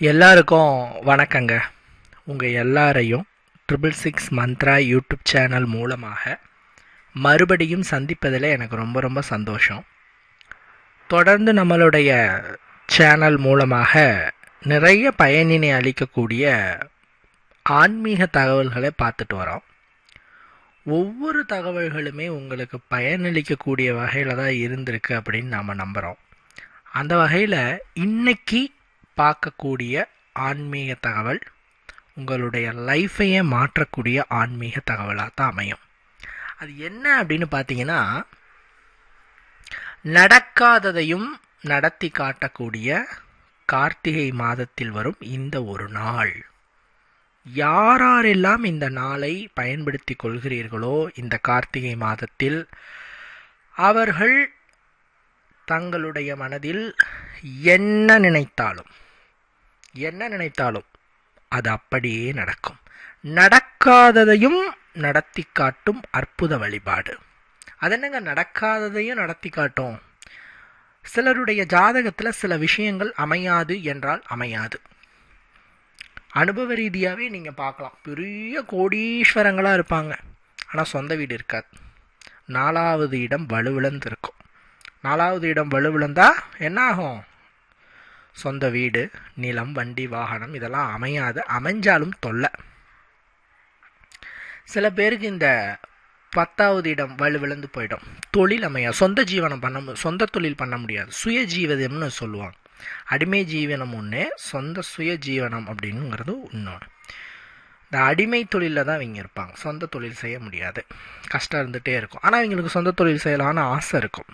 எல்லாருக்கும் வணக்கங்க. உங்கள் எல்லாரையும் triple six Mantra YouTube channel மூலமாக மறுபடியும் சந்திப்பதில் எனக்கு ரொம்ப ரொம்ப சந்தோஷம். தொடர்ந்து நம்மளுடைய சேனல் மூலமாக நிறைய பயனினை அளிக்கக்கூடிய ஆன்மீக தகவல்களை பார்த்துட்டு வரோம். ஒவ்வொரு தகவல்களுமே உங்களுக்கு பயனளிக்கக்கூடிய வகையில் தான் இருந்திருக்கு அப்படின்னு நாம் நம்புகிறோம் அந்த வகையில் இன்னைக்கு பார்க்கக்கூடிய ஆன்மீக தகவல் உங்களுடைய லைஃப்பையே மாற்றக்கூடிய ஆன்மீக தகவலாக தான் அமையும். அது என்ன அப்படின்னு பார்த்தீங்கன்னா நடக்காததையும் நடத்தி காட்டக்கூடிய கார்த்திகை மாதத்தில் வரும் இந்த ஒரு நாள். யாரெல்லாம் இந்த நாளை பயன்படுத்தி கொள்கிறீர்களோ இந்த கார்த்திகை மாதத்தில் அவர்கள் தங்களுடைய மனதில் என்ன நினைத்தாலும் என்ன நினைத்தாலும் அது அப்படியே நடக்கும். நடக்காததையும் நடத்தி காட்டும் அற்புத வழிபாடு. அது என்னங்க நடக்காததையும் நடத்தி காட்டும்? சிலருடைய ஜாதகத்தில் சில விஷயங்கள் அமையாது என்றால் அமையாது. அனுபவ ரீதியாகவே நீங்கள் பார்க்கலாம். பெரிய கோடீஸ்வரங்களாக இருப்பாங்க. ஆனால் சொந்த வீடு இருக்காது. நாலாவது இடம் வலுவிழந்து இருக்கும் நாலாவது இடம் வலுவிழந்தா என்ன ஆகும் சொந்த வீடு நிலம் வண்டி வாகனம் இதெல்லாம் அமையாது அமைஞ்சாலும் தொல்லை. சில பேருக்கு இந்த பத்தாவது இடம் வலுவிழந்து போயிடும். தொழில் அமையா சொந்த ஜீவனம் பண்ண சொந்த தொழில் பண்ண முடியாது. சுய ஜீவனம்னு சொல்லுவாங்க. அடிமை ஜீவனம் ஒன்று சொந்த சுய ஜீவனம் அப்படிங்கிறது இன்னொன்று இந்த அடிமை தொழிலில் தான் இவங்க இருப்பாங்க. சொந்த தொழில் செய்ய முடியாது. கஷ்டம் இருந்துகிட்டே இருக்கும். ஆனால் இவங்களுக்கு சொந்த தொழில் செய்யலான்னு ஆசை இருக்கும்.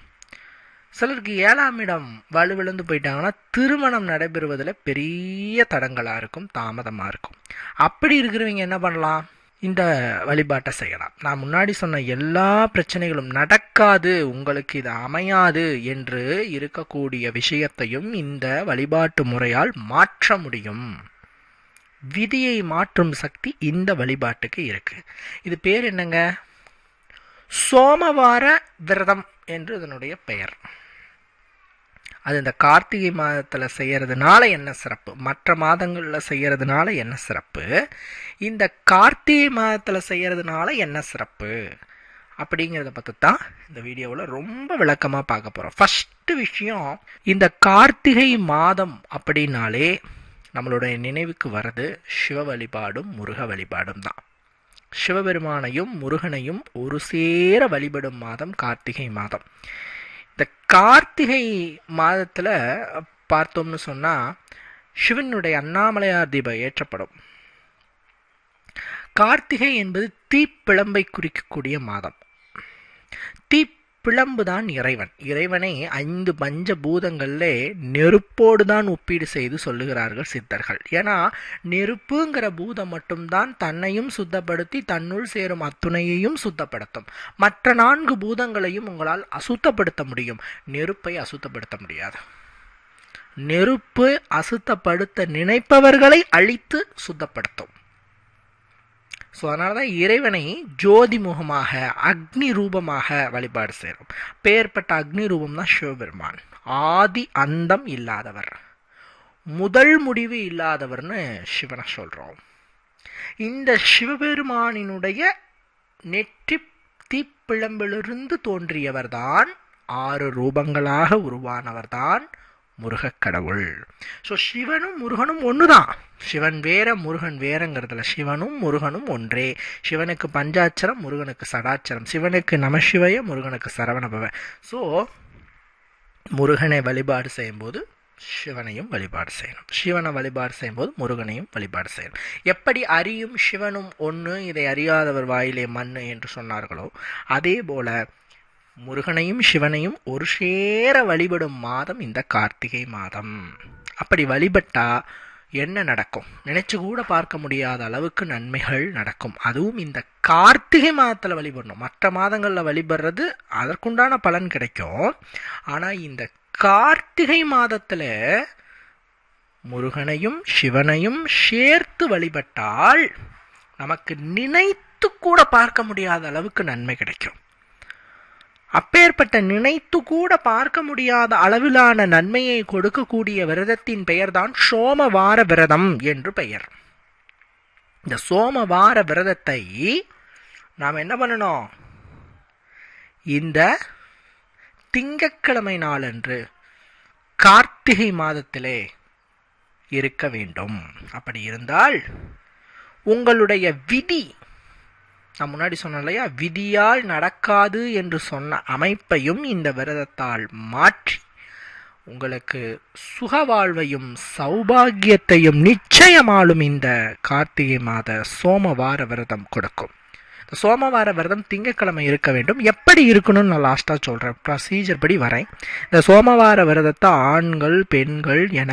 சிலருக்கு ஏழாம் இடம் வலுவிழந்து போயிட்டாங்கன்னா திருமணம் நடைபெறுவதில் பெரிய தடங்களாக இருக்கும் தாமதமாக இருக்கும். அப்படி இருக்கிறவங்க என்ன பண்ணலாம்? இந்த வழிபாட்டை செய்யலாம். நான் முன்னாடி சொன்ன எல்லா பிரச்சனைகளும் நடக்காது உங்களுக்கு இது அமையாது என்று இருக்கக்கூடிய விஷயத்தையும் இந்த வழிபாட்டு முறையால் மாற்ற முடியும். விதியை மாற்றும் சக்தி இந்த வழிபாட்டுக்கு இருக்கு. இது பேர் என்னங்க? சோமவார விரதம் என்று இதனுடைய பெயர். அது இந்த கார்த்திகை மாதத்தில் செய்கிறதுனால என்ன சிறப்பு? மற்ற மாதங்களில் செய்கிறதுனால என்ன சிறப்பு? இந்த கார்த்திகை மாதத்தில் செய்கிறதுனால என்ன சிறப்பு? அப்படிங்கிறத பற்றி தான் இந்த வீடியோவில் ரொம்ப விளக்கமாக பார்க்க போகிறோம் ஃபஸ்ட்டு விஷயம் இந்த கார்த்திகை மாதம் அப்படின்னாலே நம்மளுடைய நினைவுக்கு வர்றது சிவ வழிபாடும் முருக வழிபாடும் தான். சிவபெருமானையும் முருகனையும் ஒரு சேர வழிபடும் மாதம் கார்த்திகை மாதம். இந்த கார்த்திகை மாதத்தில் பார்த்தோம்னு சொன்னால் சிவனுடைய அண்ணாமலையார் தீபம் ஏற்றப்படும். கார்த்திகை என்பது தீப்பிழம்பை குறிக்கக்கூடிய மாதம். தீ தான் இறைவன். இறைவனை ஐந்து பஞ்ச பூதங்களிலே நெருப்போடு தான் ஒப்பீடு செய்து சொல்லுகிறார்கள் சித்தர்கள். ஏன்னா நெருப்புங்கிற பூதம் மட்டும்தான் தன்னையும் சுத்தப்படுத்தி தன்னுள் சேரும் அத்துணையையும் சுத்தப்படுத்தும். மற்ற நான்கு பூதங்களையும் உங்களால் அசுத்தப்படுத்த முடியும். நெருப்பை அசுத்தப்படுத்த முடியாது. நெருப்பு அசுத்தப்படுத்த நினைப்பவர்களை அழித்து சுத்தப்படுத்தும். ஸோ அதனால தான் இறைவனை ஜோதி முகமாக அக்னி ரூபமாக வழிபாடு செய்கிறோம் பெயர்பட்ட அக்னி ரூபம் தான் சிவபெருமான். ஆதி அந்தம் இல்லாதவர். முதல் முடிவு இல்லாதவர்னு சிவனை சொல்கிறோம் இந்த சிவபெருமானினுடைய நெற்றி தீப்பிழம்பிலிருந்து தோன்றியவர்தான் ஆறு ரூபங்களாக உருவானவர்தான் முருகக் கடவுள். ஸோ சிவனும் முருகனும் ஒன்று தான் சிவன் வேற முருகன் வேறங்கிறதுல சிவனும் முருகனும் ஒன்றே. சிவனுக்கு பஞ்சாட்சரம் முருகனுக்கு சடாச்சரம் சிவனுக்கு நமசிவய முருகனுக்கு சரவணபவ ஸோ முருகனை வழிபாடு செய்யும்போது சிவனையும் வழிபாடு செய்யணும். சிவனை வழிபாடு செய்யும்போது முருகனையும் வழிபாடு செய்யணும். எப்படி அறியும் சிவனும் ஒன்று இதை அறியாதவர் வாயிலே மண் என்று சொன்னார்களோ அதே போல் முருகனையும் சிவனையும் ஒரு சேர வழிபடும் மாதம் இந்த கார்த்திகை மாதம். அப்படி வழிபட்டா என்ன நடக்கும்? நினைச்சு கூட பார்க்க முடியாத அளவுக்கு நன்மைகள் நடக்கும். அதுவும் இந்த கார்த்திகை மாதத்தில் வழிபடணும். மற்ற மாதங்களில் வழிபடுறது அதற்குண்டான பலன் கிடைக்கும். ஆனால் இந்த கார்த்திகை மாதத்தில் முருகனையும் சிவனையும் சேர்த்து வழிபட்டால் நமக்கு நினைத்து கூட பார்க்க முடியாத அளவுக்கு நன்மை கிடைக்கும். அப்பேற்பட்ட நினைத்து கூட பார்க்க முடியாத அளவிலான நன்மையை கொடுக்கக்கூடிய விரதத்தின் பெயர்தான் சோமவார விரதம் என்று பெயர். இந்த சோமவார விரதத்தை நாம் என்ன பண்ணணும்? இந்த திங்கட்கிழமை நாளன்று கார்த்திகை மாதத்திலே இருக்க வேண்டும். அப்படி இருந்தால் உங்களுடைய விதி நான் முன்னாடி சொன்னேன் இல்லையா? விதியால் நடக்காது என்று சொன்ன அமைப்பையும் இந்த விரதத்தால் மாற்றி உங்களுக்கு சுகவாழ்வையும் சௌபாகியத்தையும் நிச்சயமாலும் இந்த கார்த்திகை மாத சோமவார விரதம் கொடுக்கும். இந்த சோமவார விரதம் திங்கட்கிழமை இருக்க வேண்டும். எப்படி இருக்கணும்னு நான் லாஸ்ட்டாக சொல்கிறேன் ப்ரொசீஜர் படி வரேன். இந்த சோமவார விரதத்தை ஆண்கள் பெண்கள் என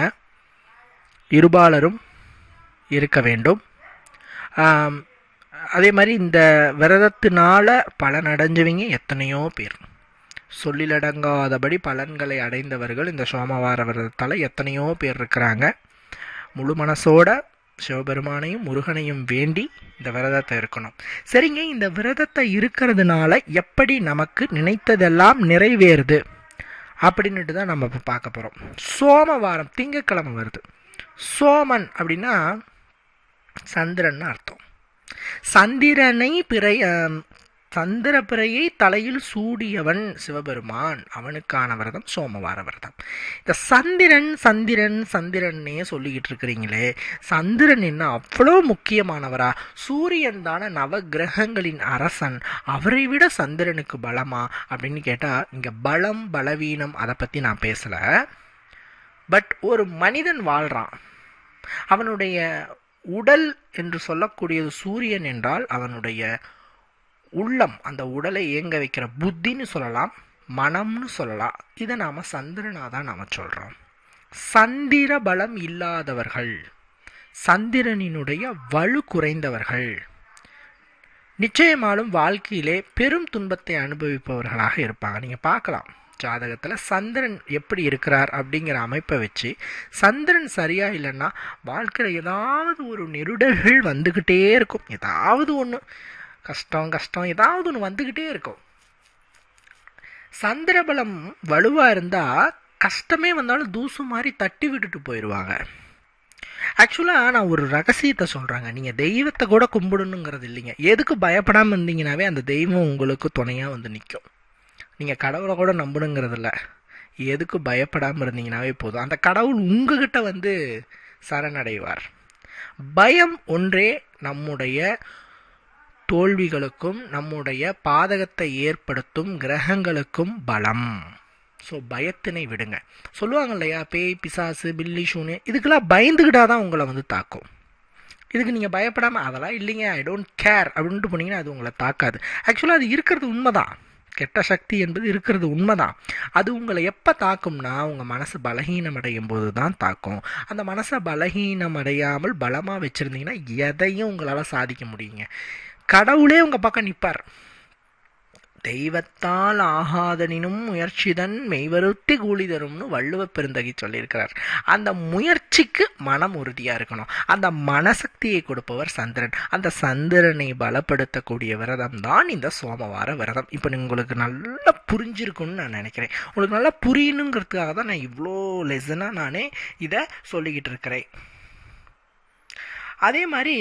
இருபாலரும் இருக்க வேண்டும். அதே மாதிரி இந்த விரதத்தினால பலன் அடைஞ்சவங்க எத்தனையோ பேர். சொல்லிலடங்காதபடி பலன்களை அடைந்தவர்கள் இந்த சோமவார விரதத்தால் எத்தனையோ பேர் இருக்கிறாங்க. முழு மனசோட சிவபெருமானையும் முருகனையும் வேண்டி இந்த விரதத்தை இருக்கணும். சரிங்க இந்த விரதத்தை இருக்கிறதுனால எப்படி நமக்கு நினைத்ததெல்லாம் நிறைவேறுது அப்படின்னுட்டு தான் நம்ம இப்போ பார்க்க போகிறோம் சோமவாரம் திங்கக்கிழமை வருது. சோமன் அப்படின்னா சந்திரன் அர்த்தம். சந்திரனை பிறை சந்திர பிறையை தலையில் சூடியவன் சிவபெருமான். அவனுக்கான விரதம் சோமவார விரதம். இந்த சந்திரன் சந்திரன் சந்திரன்னே சொல்லிக்கிட்டு இருக்கிறீங்களே. சந்திரன் என்ன அவ்வளோ முக்கியமானவரா? சூரியன் தானே நவ கிரகங்களின் அரசன். அவரை விட சந்திரனுக்கு பலமா? அப்படின்னு கேட்டால் இங்கே பலம் பலவீனம் அதை பற்றி நான் பேசலை. பட் ஒரு மனிதன் வாழ்கிறான் அவனுடைய உடல் என்று சொல்லக்கூடியது சூரியன் என்றால் அவனுடைய உள்ளம் அந்த உடலை இயங்க வைக்கிற புத்தின்னு சொல்லலாம் மனம்னு சொல்லலாம். இதை நாம் சந்திரனாக தான் நாம் சொல்கிறோம் சந்திர பலம் இல்லாதவர்கள் சந்திரனினுடைய வலு குறைந்தவர்கள் நிச்சயமாலும் வாழ்க்கையிலே பெரும் துன்பத்தை அனுபவிப்பவர்களாக இருப்பாங்க. நீங்கள் பார்க்கலாம். ஜாதகத்தில் சந்திரன் எப்படி இருக்கிறார் அப்படிங்கிற அமைப்பை வச்சு சந்திரன் சரியாக இல்லைன்னா வாழ்க்கையில் ஏதாவது ஒரு நெருடல்கள் வந்துக்கிட்டே இருக்கும். ஏதாவது ஒன்று கஷ்டம் கஷ்டம் ஏதாவது ஒன்று வந்துக்கிட்டே இருக்கும். சந்திரபலம் வலுவாக இருந்தால் கஷ்டமே வந்தாலும் தூசு மாதிரி தட்டி விட்டுட்டு போயிடுவாங்க ஆக்சுவலாக நான் ஒரு ரகசியத்தை சொல்கிறேங்க நீங்கள் தெய்வத்தை கூட கும்பிடணுங்கிறது இல்லைங்க. எதுக்கு பயப்படாமல் இருந்தீங்கனாவே அந்த தெய்வம் உங்களுக்கு துணையாக வந்து நிற்கும் நீங்கள் கடவுளை கூட நம்பணுங்கிறதில்ல. எதுக்கு பயப்படாமல் இருந்தீங்கனாவே போதும். அந்த கடவுள் உங்ககிட்ட வந்து சரணடைவார். பயம் ஒன்றே நம்முடைய தோல்விகளுக்கும் நம்முடைய பாதகத்தை ஏற்படுத்தும் கிரகங்களுக்கும் பலம். ஸோ பயத்தினை விடுங்க. சொல்லுவாங்க இல்லையா? பேய் பிசாசு பில்லி ஷூனு இதுக்கெல்லாம் பயந்துக்கிட்டாதான் தான் உங்களை வந்து தாக்கும். இதுக்கு நீங்கள் பயப்படாமல் அதெல்லாம் இல்லைங்க ஐ டோன்ட் கேர் அப்படின்ட்டு போனீங்கன்னா அது உங்களை தாக்காது. ஆக்சுவலாக அது இருக்கிறது உண்மைதான். கெட்ட சக்தி என்பது இருக்கிறது உண்மைதான். அது உங்களை எப்போ தாக்கும்னா உங்கள் மனசு பலகீனம் அடையும் போது தான் தாக்கும். அந்த மனசை பலகீனம் அடையாமல் பலமாக வச்சுருந்தீங்கன்னா எதையும் உங்களால் சாதிக்க முடியுங்க. கடவுளே உங்கள் பக்கம் நிற்பார் தெய்வத்தால் ஆகாதனினும் முயற்சிதன் மெய்வருத்தி கூலி தரும்னு வள்ளுவ பெருந்தகி சொல்லியிருக்கிறார். அந்த முயற்சிக்கு மனம் உறுதியாக இருக்கணும். அந்த மனசக்தியை கொடுப்பவர் சந்திரன். அந்த சந்திரனை பலப்படுத்தக்கூடிய விரதம் தான் இந்த சோமவார விரதம். இப்போ உங்களுக்கு நல்லா புரிஞ்சிருக்குன்னு நான் நினைக்கிறேன். உங்களுக்கு நல்லா புரியணுங்கிறதுக்காக தான் நான் இவ்வளோ லெசனாக நானே இதை சொல்லிக்கிட்டு இருக்கிறேன். அதே மாதிரி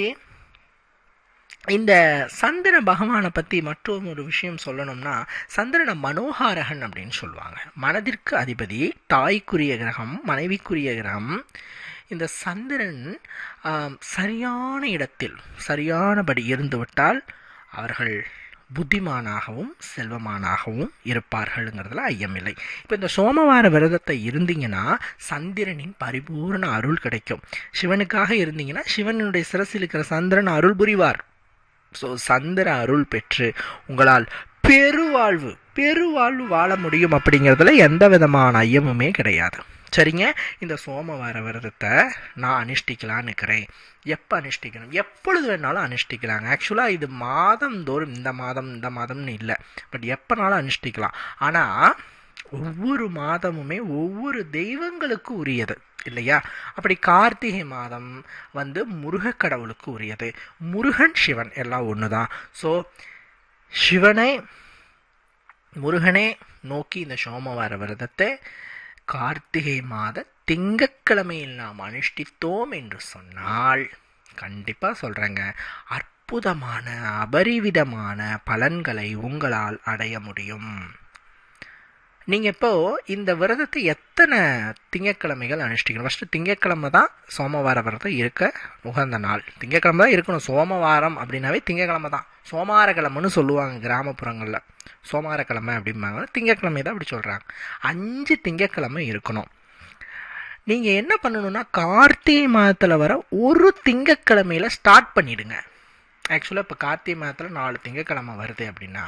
இந்த சந்திர பகவானை பற்றி மற்றும் ஒரு விஷயம் சொல்லணும்னா சந்திரனை மனோகாரகன் அப்படின்னு சொல்லுவாங்க. மனதிற்கு அதிபதி தாய்க்குரிய கிரகம் மனைவிக்குரிய கிரகம். இந்த சந்திரன் சரியான இடத்தில் சரியானபடி இருந்துவிட்டால் அவர்கள் புத்திமானாகவும் செல்வமானாகவும் இருப்பார்கள்ங்கிறதுல ஐயமில்லை. இப்போ இந்த சோமவார விரதத்தை இருந்தீங்கன்னா சந்திரனின் பரிபூரண அருள் கிடைக்கும். சிவனுக்காக இருந்தீங்கன்னா சிவனுடைய சிரசில் இருக்கிற சந்திரன் அருள் புரிவார். ஸோ சந்திர அருள் பெற்று உங்களால் பெருவாழ்வு பெருவாழ்வு வாழ முடியும் அப்படிங்கிறதுல எந்த விதமான ஐயமுமே கிடையாது. சரிங்க? இந்த சோமவார விரதத்தை நான் அனுஷ்டிக்கலான்னு இருக்கிறேன் எப்போ அனுஷ்டிக்கணும்? எப்பொழுது வேணாலும் அனுஷ்டிக்கலாங்க. ஆக்சுவலாக இது மாதந்தோறும் இந்த மாதம் இந்த மாதம்னு இல்லை. பட் எப்போனாலும் அனுஷ்டிக்கலாம். ஆனால் ஒவ்வொரு மாதமுமே ஒவ்வொரு தெய்வங்களுக்கு உரியது. இல்லையா? அப்படி கார்த்திகை மாதம் வந்து முருகக் கடவுளுக்கு உரியது. முருகன் சிவன் எல்லாம் ஒன்று தான் ஸோ சிவனை முருகனே நோக்கி இந்த சோமவார விரதத்தை கார்த்திகை மாத திங்கட்கிழமையில் நாம் அனுஷ்டித்தோம் என்று சொன்னால் கண்டிப்பாக சொல்கிறேங்க அற்புதமான அபரிவிதமான பலன்களை உங்களால் அடைய முடியும். நீங்கள் இப்போ இந்த விரதத்தை எத்தனை திங்கட்கிழமைகள் அனுஷ்டிக்கணும்? ஃபஸ்ட்டு திங்கக்கிழமை தான் சோமவார விரதம் இருக்க உகந்த நாள். திங்கட்கிழமை தான் இருக்கணும். சோமவாரம் அப்படின்னாவே திங்கக்கிழமை தான். சோமாரக்கிழமைன்னு சொல்லுவாங்க கிராமப்புறங்களில். சோமாரக்கிழமை அப்படிம்பாங்க. திங்கக்கிழமை தான் அப்படி சொல்கிறாங்க அஞ்சு திங்கட்கிழமை இருக்கணும். நீங்கள் என்ன பண்ணணுன்னா கார்த்திகை மாதத்தில் வர ஒரு திங்கக்கிழமையில் ஸ்டார்ட் பண்ணிவிடுங்க ஆக்சுவலாக இப்போ கார்த்திகை மாதத்தில் நாலு திங்கக்கிழமை வருது அப்படின்னா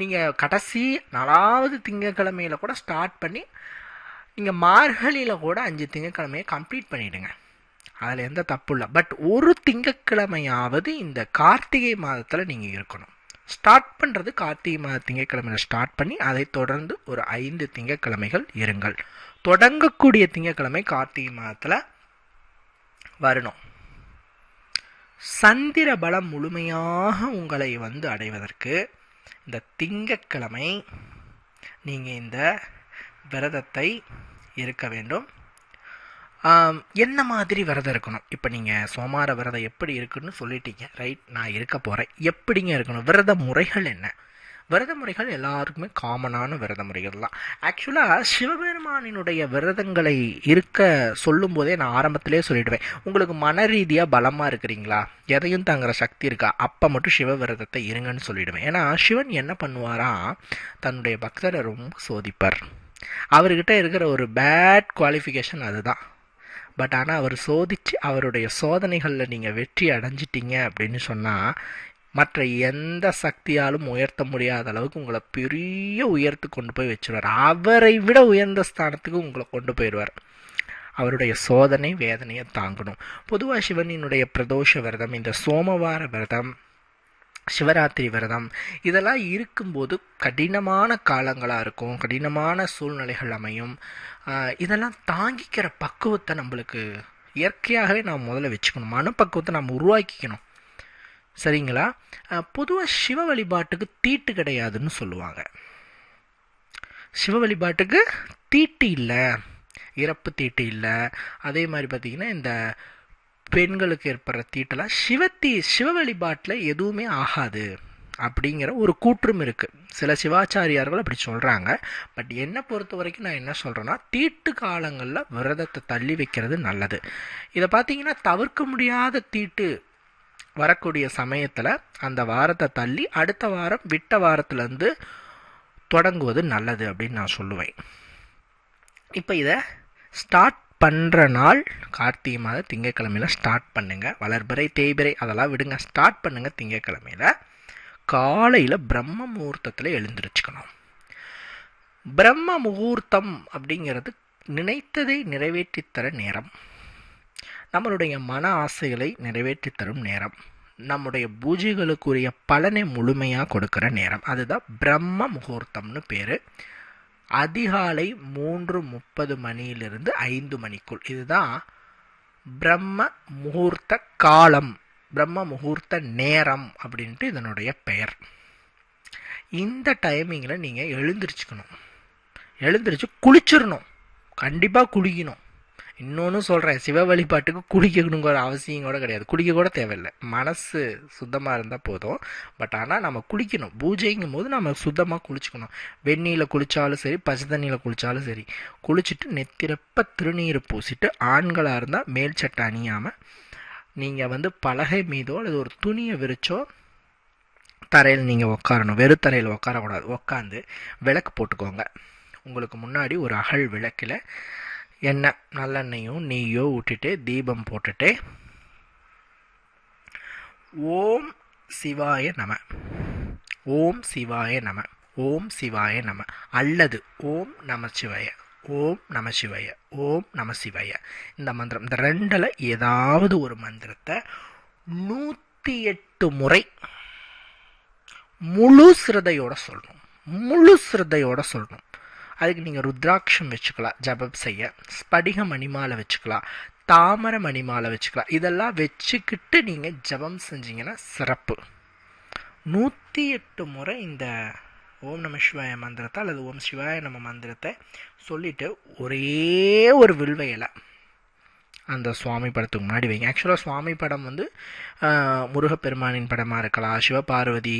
நீங்கள் கடைசி நாலாவது திங்கக்கிழமையில் கூட ஸ்டார்ட் பண்ணி நீங்கள் மார்கழியில் கூட அஞ்சு திங்கக்கிழமையை கம்ப்ளீட் பண்ணிவிடுங்க அதில் எந்த தப்பு இல்லை. பட் ஒரு திங்கக்கிழமையாவது இந்த கார்த்திகை மாதத்தில் நீங்கள் இருக்கணும். ஸ்டார்ட் பண்ணுறது கார்த்திகை மாத திங்கக்கிழமையில் ஸ்டார்ட் பண்ணி அதை தொடர்ந்து ஒரு ஐந்து திங்கக்கிழமைகள் இருங்கள். தொடங்கக்கூடிய திங்கக்கிழமை கார்த்திகை மாதத்தில் வரணும். சந்திர பலம் முழுமையாக உங்களை வந்து அடைவதற்கு இந்த திங்கக்கிழமை நீங்கள் இந்த விரதத்தை இருக்க வேண்டும். என்ன மாதிரி விரதம் இருக்கணும்? இப்போ நீங்கள் சோமார விரதம் எப்படி இருக்குன்னு சொல்லிட்டீங்க. ரைட் நான் இருக்க போகிறேன் எப்படிங்க இருக்கணும்? விரத முறைகள் என்ன? விரத முறைகள் எல்லாருக்குமே காமனான விரத முறைகள் தான். ஆக்சுவலாக சிவபெருமானினுடைய விரதங்களை இருக்க சொல்லும் போதே நான் ஆரம்பத்திலே சொல்லிடுவேன். உங்களுக்கு மன ரீதியாக பலமாக இருக்கிறீங்களா? எதையும் தாங்குற சக்தி இருக்கா? அப்போ மட்டும் சிவ விரதத்தை இருங்கன்னு சொல்லிடுவேன். ஏன்னா சிவன் என்ன பண்ணுவாரா? தன்னுடைய பக்தரை ரொம்ப சோதிப்பார். அவர்கிட்ட இருக்கிற ஒரு பேட் குவாலிஃபிகேஷன் அதுதான். பட் ஆனால் அவர் சோதித்து அவருடைய சோதனைகளில் நீங்கள் வெற்றி அடைஞ்சிட்டீங்க அப்படின்னு சொன்னால் மற்ற எந்த சக்தியாலும் உயர்த்த முடியாத அளவுக்கு உங்களை பெரிய உயர்த்து கொண்டு போய் வச்சுருவார். அவரை விட உயர்ந்த ஸ்தானத்துக்கு உங்களை கொண்டு போயிடுவார். அவருடைய சோதனை வேதனையை தாங்கணும். பொதுவாக சிவனினுடைய பிரதோஷ விரதம் இந்த சோமவார விரதம் சிவராத்திரி விரதம் இதெல்லாம் இருக்கும்போது கடினமான காலங்களாக இருக்கும் கடினமான சூழ்நிலைகள் அமையும். இதெல்லாம் தாங்கிக்கிற பக்குவத்தை நம்மளுக்கு இயற்கையாகவே நாம் முதல்ல வச்சுக்கணும். மனப்பக்குவத்தை நாம் உருவாக்கிக்கணும். சரிங்களா? பொதுவாக சிவ வழிபாட்டுக்கு தீட்டு கிடையாதுன்னு சொல்லுவாங்க. சிவ வழிபாட்டுக்கு தீட்டு இல்லை. இறப்பு தீட்டு இல்லை. அதே மாதிரி பார்த்திங்கன்னா இந்த பெண்களுக்கு ஏற்படுற தீட்டெல்லாம் சிவத்தீ சிவ வழிபாட்டில் எதுவுமே ஆகாது அப்படிங்கிற ஒரு கூற்றும் இருக்குது சில சிவாச்சாரியார்கள் அப்படி சொல்கிறாங்க பட் என்னை பொறுத்த வரைக்கும் நான் என்ன சொல்கிறேன்னா தீட்டு காலங்களில் விரதத்தை தள்ளி வைக்கிறது நல்லது. இதை பார்த்தீங்கன்னா தவிர்க்க முடியாத தீட்டு வரக்கூடிய சமயத்தில் அந்த வாரத்தை தள்ளி அடுத்த வாரம் விட்ட வாரத்துலேருந்து தொடங்குவது நல்லது அப்படின்னு நான் சொல்லுவேன். இப்போ இதை ஸ்டார்ட் பண்ணுற நாள் கார்த்திகை மாத திங்கக்கிழமையில் ஸ்டார்ட் பண்ணுங்கள் வளர்பிறை தேய்பிறை அதெல்லாம் விடுங்க. ஸ்டார்ட் பண்ணுங்கள் திங்கக்கிழமையில் காலையில் பிரம்ம முகூர்த்தத்தில் எழுந்திரிச்சுக்கணும். பிரம்ம முகூர்த்தம் அப்படிங்கிறது நினைத்ததை நிறைவேற்றித்தர நேரம். நம்மளுடைய மன ஆசைகளை நிறைவேற்றி தரும் நேரம். நம்முடைய பூஜைகளுக்குரிய பலனை முழுமையாக கொடுக்குற நேரம். அதுதான் பிரம்ம முகூர்த்தம்னு பேர். அதிகாலை மூன்று முப்பது மணியிலிருந்து ஐந்து மணிக்குள். இதுதான் பிரம்ம முகூர்த்த காலம் பிரம்ம முகூர்த்த நேரம் அப்படின்ட்டு இதனுடைய பெயர். இந்த டைமிங்கில் நீங்கள் எழுந்திரிச்சுக்கணும். எழுந்திரிச்சு குளிச்சிடணும். கண்டிப்பாக குளிக்கணும். இன்னொன்று சொல்கிறேன் சிவ வழிபாட்டுக்கு குளிக்கணுங்கிற அவசியம் கூட கிடையாது. குளிக்க கூட தேவையில்லை. மனசு சுத்தமாக இருந்தால் போதும். பட் ஆனால் நம்ம குளிக்கணும் பூஜைங்கும் போது நம்ம சுத்தமாக குளிச்சுக்கணும். வெந்நீரில் குளித்தாலும் சரி பச்சை தண்ணியில் குளித்தாலும் சரி குளிச்சுட்டு நெத்திரப்ப திருநீர் பூசிட்டு ஆண்களாக இருந்தால் மேல் சட்டை அணியாமல் நீங்கள் வந்து பலகை மீதோ அல்லது ஒரு துணியை விரிச்சோ தரையில் நீங்கள் உட்காரணும் வெறும் தரையில் உட்காரக்கூடாது உட்காந்து விளக்கு போட்டுக்கோங்க. உங்களுக்கு முன்னாடி ஒரு அகல் விளக்கில் எண்ணெய் நல்லெண்ணெயும் நெய்யோ விட்டுட்டு தீபம் போட்டுட்டு ஓம் சிவாய நம. ஓம் சிவாய நம. ஓம் சிவாய நம. அல்லது ஓம் நமச்சிவாய. ஓம் நமசிவாய ஓம் நமசிவாய. இந்த மந்திரம். இந்த ரெண்டில் ஏதாவது ஒரு மந்திரத்தை நூற்றி எட்டு முறை முழு சிரதையோட சொல்லணும். முழு சிரதையோட சொல்லணும். அதுக்கு நீங்கள் ருத்ராட்சம் வச்சுக்கலாம் ஜபம் செய்ய. ஸ்படிக மணிமாலை வச்சுக்கலாம் தாமரை மணிமாலை வச்சுக்கலாம். இதெல்லாம் வச்சுக்கிட்டு நீங்கள் ஜபம் செஞ்சீங்கன்னா சிறப்பு. நூற்றி எட்டு முறை இந்த ஓம் நம சிவாய மந்திரத்தை அல்லது ஓம் சிவாய நம்ம மந்திரத்தை சொல்லிவிட்டு ஒரே ஒரு வில்வையலை அந்த சுவாமி படத்துக்கு முன்னாடி வைங்க. ஆக்சுவலாக சுவாமி படம் வந்து முருகப்பெருமானின் படமாக இருக்கலாம். சிவபார்வதி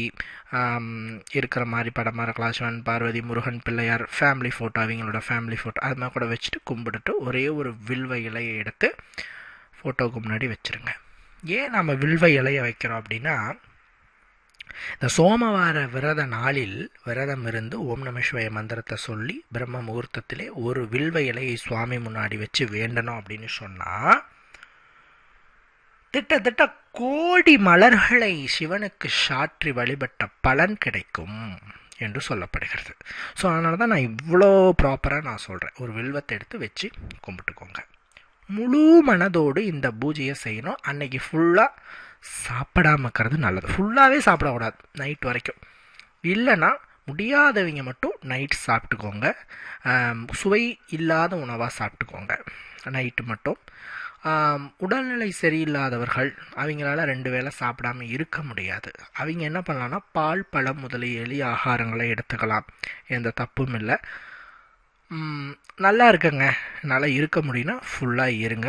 இருக்கிற மாதிரி படமாக இருக்கலாம். சிவன் பார்வதி முருகன் பிள்ளையார் ஃபேமிலி ஃபோட்டோ அவங்களோட ஃபேமிலி ஃபோட்டோ அது மாதிரி கூட வச்சுட்டு கும்பிட்டுட்டு ஒரே ஒரு வில்வ இலையை எடுத்து ஃபோட்டோவுக்கு முன்னாடி வச்சுருங்க. ஏன் நம்ம வில்வ இலையை வைக்கிறோம் அப்படின்னா இந்த சோமவார விரத நாளில் விரதம் இருந்து ஓம் நமசிவாய மந்திரத்தை சொல்லி பிரம்ம முகூர்த்தத்திலே ஒரு வில்வ இலையை சுவாமி முன்னாடி வச்சு வேண்டணும் அப்படின்னு சொன்னால் திட்டத்தட்ட கோடி மலர்களை சிவனுக்கு சாற்றி வழிபட்ட பலன் கிடைக்கும் என்று சொல்லப்படுகிறது. ஸோ அதனால தான் நான் இவ்வளோ ப்ராப்பராக நான் சொல்கிறேன் ஒரு வில்வத்தை எடுத்து வச்சு கும்பிட்டுக்கோங்க. முழு மனதோடு இந்த பூஜையை செய்யணும். அன்னைக்கு ஃபுல்லாக சாப்பிடாம இருக்கிறது நல்லது. ஃபுல்லாகவே சாப்பிடக்கூடாது நைட் வரைக்கும். இல்லைன்னா முடியாதவங்க மட்டும் நைட் சாப்பிட்டுக்கோங்க. சுவை இல்லாத உணவாக சாப்பிட்டுக்கோங்க நைட்டு மட்டும். உடல்நிலை சரியில்லாதவர்கள் அவங்களால ரெண்டு வேளை சாப்பிடாம இருக்க முடியாது. அவங்க என்ன பண்ணலாம்னா பால் பழம் முதலிய எளிய ஆகாரங்களை எடுத்துக்கலாம். எந்த தப்பும் இல்லை. நல்லா இருக்குங்க. நல்லா இருக்க முடியும்னா ஃபுல்லாக இருங்க.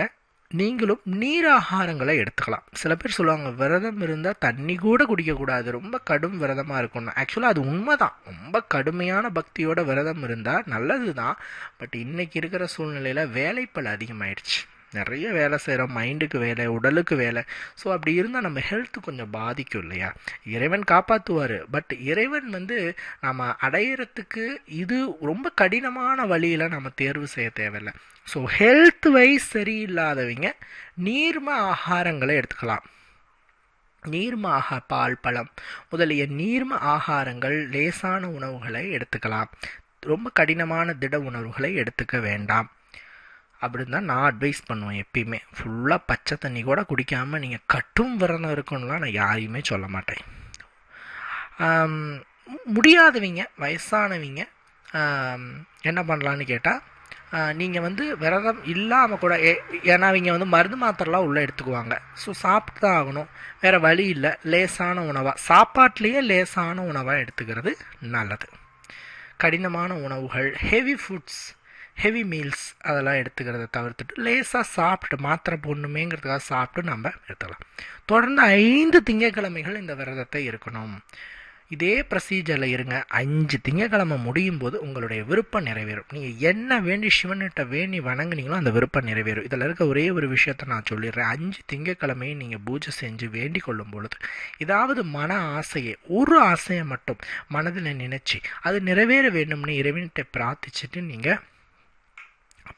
நீங்களும் நீர் ஆகாரங்களை எடுத்துக்கலாம். சில பேர் சொல்லுவாங்க விரதம் இருந்தால் தண்ணி கூட குடிக்கக்கூடாது. ரொம்ப கடும் விரதமாக இருக்கணும். ஆக்சுவலாக அது உண்மை தான் ரொம்ப கடுமையான பக்தியோட விரதம் இருந்தால் நல்லது தான் பட் இன்றைக்கி இருக்கிற சூழ்நிலையில் வேலைப்பல் அதிகமாயிடுச்சு. நிறைய வேலை செய்கிறோம் மைண்டுக்கு வேலை உடலுக்கு வேலை. ஸோ அப்படி இருந்தால் நம்ம ஹெல்த் கொஞ்சம் பாதிக்கும் இல்லையா? இறைவன் காப்பாற்றுவார் பட் இறைவன் வந்து நம்ம அடையிறதுக்கு இது ரொம்ப கடினமான வழியில் நம்ம தேர்வு செய்ய தேவையில்லை. ஸோ ஹெல்த் வைஸ் சரியில்லாதவங்க நீர்ம ஆகாரங்களை எடுத்துக்கலாம். நீர்ம ஆகா பால் பழம் முதலிய நீர்ம ஆகாரங்கள் லேசான உணவுகளை எடுத்துக்கலாம். ரொம்ப கடினமான திட உணர்வுகளை எடுத்துக்க வேண்டாம். அப்படின்னு தான் நான் அட்வைஸ் பண்ணுவேன் எப்பயுமே. ஃபுல்லாக பச்சை தண்ணி கூட குடிக்காமல் நீங்கள் கட்டும் விரதம் இருக்கணும்லாம் நான் யாரையுமே சொல்ல மாட்டேன். முடியாதவங்க வயசானவங்க என்ன பண்ணலான்னு கேட்டால் நீங்கள் வந்து விரதம் இல்லாமல் கூட ஏன்னா அவங்க வந்து மருந்து மாத்திரலாம் உள்ளே எடுத்துக்குவாங்க. ஸோ சாப்பிட்டு தான் ஆகணும். வேறு வழி இல்லை. லேசான உணவாக சாப்பாட்லேயே லேசான உணவாக எடுத்துக்கிறது நல்லது. கடினமான உணவுகள் ஹெவி ஃபுட்ஸ் ஹெவி மீல்ஸ் அதெல்லாம் எடுத்துக்கிறத தவிர்த்துட்டு லேசாக சாப்பிட்டு மாத்திரை போடணுமேங்கிறதுக்காக சாப்பிட்டு நம்ம எடுத்துக்கலாம் தொடர்ந்து ஐந்து திங்கக்கிழமைகள் இந்த விரதத்தை இருக்கணும். இதே ப்ரொசீஜரில் இருங்க. அஞ்சு திங்கக்கிழமை முடியும் போது உங்களுடைய விருப்பம் நிறைவேறும். நீங்கள் என்ன வேண்டி சிவன்கிட்ட வேண்டி வணங்குனீங்களோ அந்த விருப்பம் நிறைவேறும். இதில் இருக்க ஒரே ஒரு விஷயத்த நான் சொல்லிடுறேன். அஞ்சு திங்கக்கிழமையும் நீங்கள் பூஜை செஞ்சு வேண்டிக் கொள்ளும் பொழுது ஏதாவது மன ஆசையை ஒரு ஆசையை மட்டும் மனதில் நினச்சி அது நிறைவேற வேண்டும்னு இறைவன்கிட்ட பிரார்த்திச்சுட்டு நீங்கள்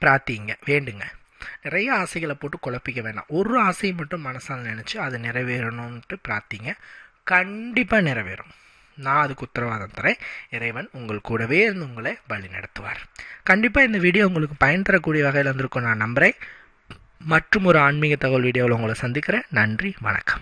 பிரார்த்திங்க வேண்டுங்க. நிறைய ஆசைகளை போட்டு குழப்பிக்க வேண்டாம் ஒரு ஆசையை மட்டும் மனசால் நினச்சி அது நிறைவேறணும்ன்ட்டு பிரார்த்திங்க. கண்டிப்பாக நிறைவேறும். நான் அதுக்கு உத்தரவாதம் தரேன். இறைவன் உங்கள் கூடவே இருந்து உங்களை வழி நடத்துவார் கண்டிப்பாக இந்த வீடியோ உங்களுக்கு பயன் தரக்கூடிய வகையில் இருந்திருக்கும் நான் நம்புகிறேன் மற்றும் ஒரு ஆன்மீக தகவல் வீடியோவில் உங்களை சந்திக்கிறேன். நன்றி வணக்கம்.